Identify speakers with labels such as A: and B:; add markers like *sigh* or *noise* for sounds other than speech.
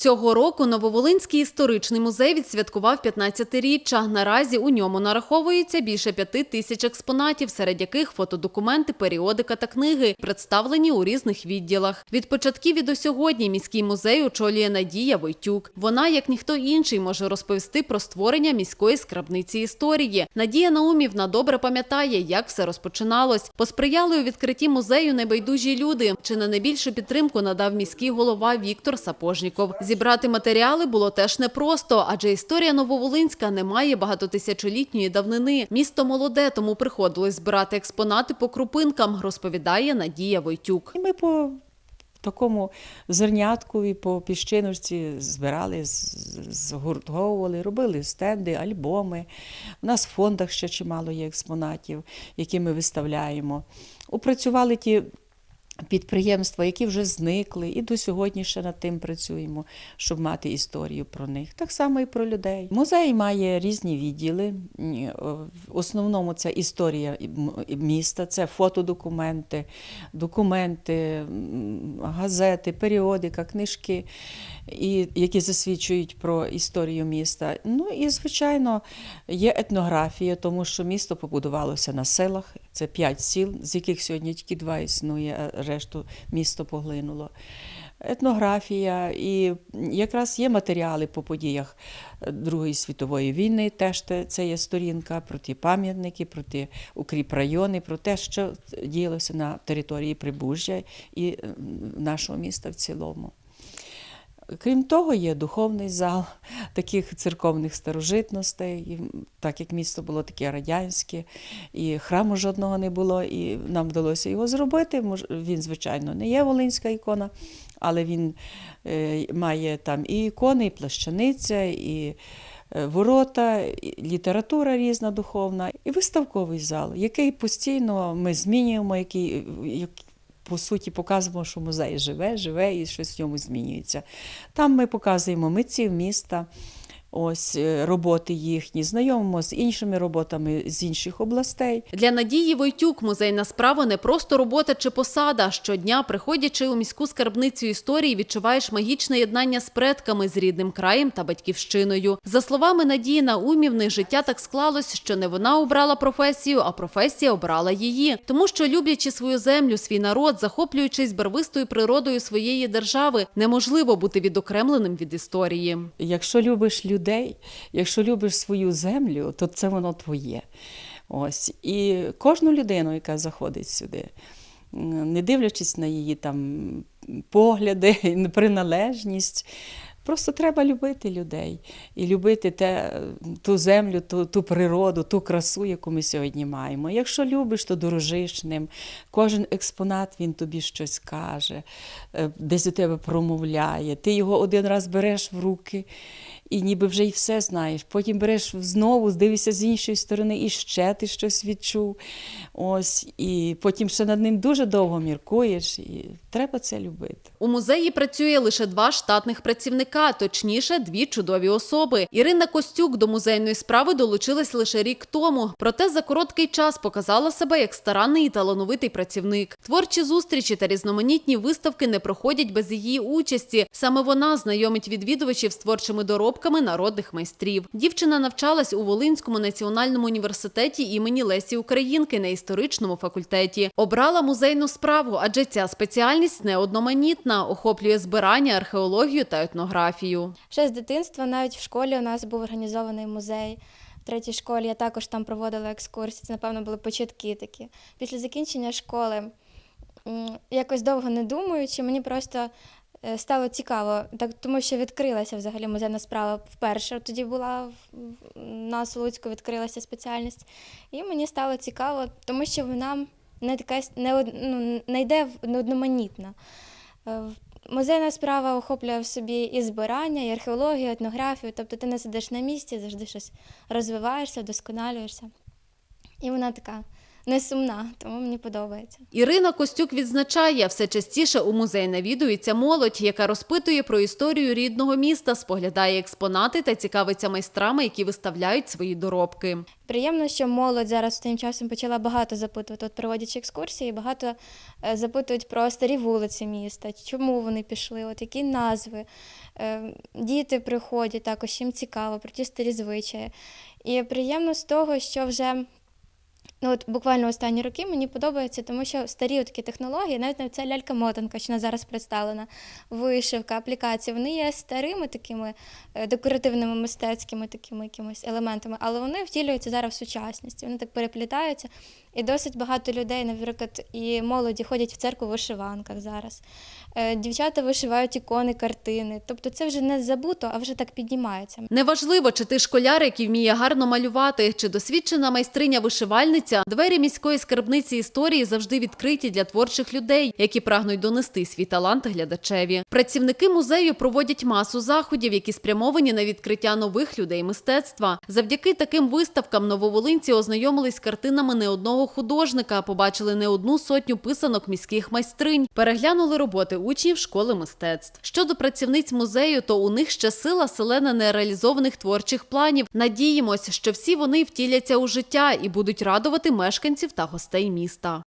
A: Цього року Нововолинський історичний музей відсвяткував 15-річчя. Наразі у ньому нараховується більше п'яти тисяч експонатів, серед яких фотодокументи, періодика та книги, представлені у різних відділах. Від початків і до сьогодні міський музей очолює Надія Войтюк. Вона, як ніхто інший, може розповісти про створення міської скрабниці історії. Надія Наумівна добре пам'ятає, як все розпочиналось. Посприяли у відкритті музею небайдужі люди. Чи не найбільшу підтримку надав міський голова Віктор Сапожніков. Зібрати матеріали було теж непросто, адже історія Нововолинська не має багатотисячолітньої давнини. Місто молоде, тому приходилось збирати експонати по крупинкам, розповідає Надія Войтюк.
B: Ми по такому зернятку і по піщиночці збирали, згуртовували, робили стенди, альбоми. У нас в фондах ще чимало є експонатів, які ми виставляємо. Опрацювали ті. Підприємства, які вже зникли, і до сьогодні ще над тим працюємо, щоб мати історію про них. Так само і про людей. Музей має різні відділи. В основному це історія міста, це фотодокументи, документи, газети, періодика, книжки, і, які засвідчують про історію міста. Ну і, звичайно, є етнографія, тому що місто побудувалося на селах. Це п'ять сіл, з яких сьогодні тільки два існує, решту місто поглинуло. Етнографія і якраз є матеріали по подіях Другої світової війни. Теж це є сторінка про ті пам'ятники, про ті укріпрайони, про те, що діялося на території Прибужжя і нашого міста в цілому. Крім того, є духовний зал таких церковних старожитностей, так як місто було таке радянське, і храму жодного не було, і нам вдалося його зробити. Він, звичайно, не є волинська ікона, але він е, має там і ікони, і плащаниця, і е, ворота, і література різна духовна, і виставковий зал, який постійно ми змінюємо, який, як- по суті, показуємо, що музей живе, живе і щось в ньому змінюється. Там ми показуємо митців міста, ось е, роботи їхні, знайомимо з іншими роботами з інших областей.
A: Для Надії Войтюк музейна справа не просто робота чи посада. Щодня, приходячи у міську скарбницю історії, відчуваєш магічне єднання з предками, з рідним краєм та батьківщиною. За словами Надії Наумівни, життя так склалось, що не вона обрала професію, а професія обрала її. Тому що, люблячи свою землю, свій народ, захоплюючись барвистою природою своєї держави, неможливо бути відокремленим від історії.
B: Якщо любиш людей, якщо любиш свою землю, то це воно твоє. Ось. І кожну людину, яка заходить сюди, не дивлячись на її там погляди, *laughs* приналежність. Просто треба любити людей і любити те, ту землю, ту, ту природу, ту красу, яку ми сьогодні маємо. Якщо любиш, то дорожиш ним. Кожен експонат він тобі щось каже, е, десь до тебе промовляє. Ти його один раз береш в руки і ніби вже й все знаєш. Потім береш знову, дивишся з іншої сторони, і ще ти щось відчув. Ось, і потім ще над ним дуже довго міркуєш, і треба це любити.
A: У музеї працює лише два штатних працівника, точніше, дві чудові особи. Ірина Костюк до музейної справи долучилась лише рік тому. Проте за короткий час показала себе як старанний і талановитий працівник. Творчі зустрічі та різноманітні виставки не проходять без її участі. Саме вона знайомить відвідувачів з творчими доробками народних майстрів. Дівчина навчалась у Волинському національному університеті імені Лесі Українки на історичному факультеті. Обрала музейну справу, адже ця спеціальність не одноманітна, охоплює збирання, археологію та етнографію.
C: Ще з дитинства, навіть в школі у нас був організований музей. В третій школі я також там проводила екскурсії. Це, напевно, були початки такі. Після закінчення школи, якось довго не думаючи, мені просто стало цікаво, так, тому що відкрилася взагалі музейна справа вперше. Тоді була на Солуцьку відкрилася спеціальність. І мені стало цікаво, тому що вона не така не, ну, не йде одноманітна. Е, Музейна справа охоплює в собі і збирання, і археологію, і етнографію. Тобто ти не сидиш на місці, завжди щось розвиваєшся, вдосконалюєшся. І вона така не сумна, тому мені подобається.
A: Ірина Костюк відзначає, все частіше у музей навідується молодь, яка розпитує про історію рідного міста, споглядає експонати та цікавиться майстрами, які виставляють свої доробки.
C: Приємно, що молодь зараз тим часом почала багато запитувати, от проводячи екскурсії, багато е, запитують про старі вулиці міста, чому вони пішли, от які назви. Е, Діти приходять також, їм цікаво про ті старі звичаї. І приємно з того, що вже Ну, от буквально останні роки мені подобається, тому що старі такі технології, навіть ця лялька-мотанка, що вона зараз представлена, вишивка, аплікації, вони є старими такими е, декоративними мистецькими такими якимось елементами, але вони втілюються зараз в сучасність. Вони так переплітаються. І досить багато людей, наприклад, і молоді ходять в церкву в вишиванках зараз. Е, Дівчата вишивають ікони, картини. Тобто це вже не забуто, а вже так піднімається.
A: Неважливо, чи ти школяр, який вміє гарно малювати, чи досвідчена майстриня-вишивальниця, двері міської скарбниці історії завжди відкриті для творчих людей, які прагнуть донести свій талант глядачеві. Працівники музею проводять масу заходів, які спрямовані на відкриття нових людей мистецтва. Завдяки таким виставкам нововолинці ознайомились з картинами не одного художника, побачили не одну сотню писанок міських майстринь, переглянули роботи учнів школи мистецтв. Щодо працівниць музею, то у них ще сила селена нереалізованих творчих планів. Надіємось, що всі вони втіляться у життя і будуть радувати мешканців та гостей міста.